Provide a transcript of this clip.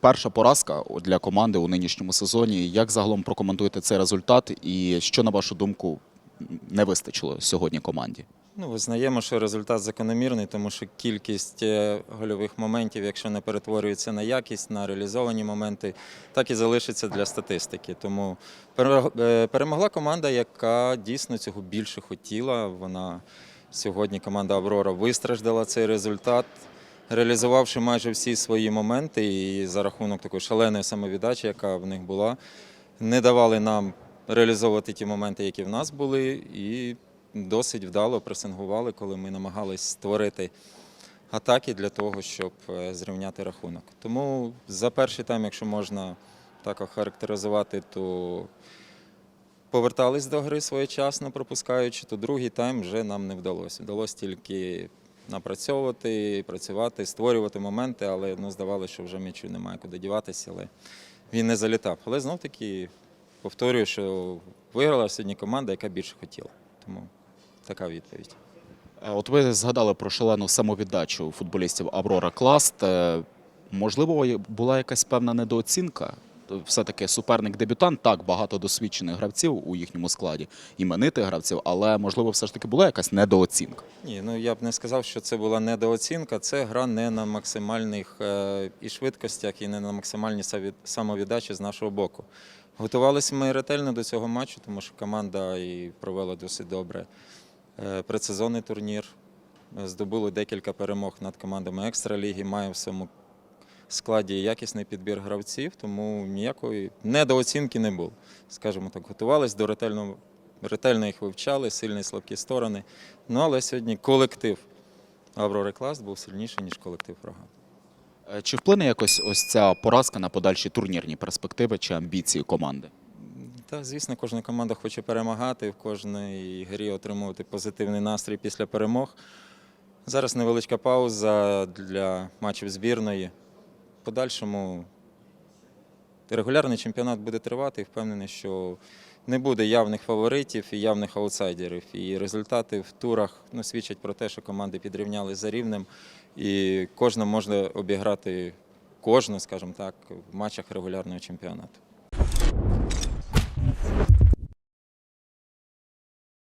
перша поразка для команди у нинішньому сезоні. Як загалом прокоментуєте цей результат і що, на вашу думку, не вистачило сьогодні команді? Ну, визнаємо, що результат закономірний, тому що кількість е, гольових моментів, якщо не перетворюється на якість, на реалізовані моменти, так і залишиться для статистики. Тому е, перемогла команда, яка дійсно цього більше хотіла. Вона сьогодні команда Аврора вистраждала цей результат, реалізувавши майже всі свої моменти, і за рахунок такої шаленої самовіддачі, яка в них була, не давали нам реалізовувати ті моменти, які в нас були, і досить вдало пресингували, коли ми намагались створити атаки для того, щоб е, зрівняти рахунок. Тому за перший тайм, якщо можна так охарактеризувати, то повертались до гри своєчасно, пропускаючи, то другий тайм вже нам не вдалося. Вдалося тільки напрацьовувати, працювати, створювати моменти, але ну, здавалося, що вже м'ячу немає куди діватися, але він не залітав. Але знов таки повторюю, що виграла сьогодні команда, яка більше хотіла. Тому така відповідь. Е, От ви згадали про шалену самовіддачу футболістів Аврора Класт. Е, Можливо, була якась певна недооцінка. Все-таки суперник-дебютант, так, багато досвідчених гравців у їхньому складі, іменитих гравців, але можливо, все ж таки була якась недооцінка. Ні, ну я б не сказав, що це була недооцінка. Це гра не на максимальних е, і швидкостях, і не на максимальній самовіддачі з нашого боку. Готувалися ми ретельно до цього матчу, тому що команда і провела досить добре е, предсезонний турнір. Здобули декілька перемог над командами екстраліги, має в своєму складі якісний підбір гравців, тому ніякої недооцінки не було. Скажімо так, готувалися до ретельного ретельно їх вивчали, сильні і слабкі сторони. Ну але сьогодні колектив Аврори Клас був сильніший, ніж колектив врага. Е, Чи вплине якось ось ця поразка на подальші турнірні перспективи чи амбіції команди? Та, звісно, кожна команда хоче перемагати, в кожній грі отримувати позитивний настрій після перемог. Зараз невеличка пауза для матчів збірної. Подальшому регулярний чемпіонат буде тривати і впевнений, що не буде явних фаворитів і явних аутсайдерів. І результати в турах ну, свідчать про те, що команди підрівнялись за рівнем, і кожна можна обіграти кожну, скажімо так, в матчах регулярного чемпіонату.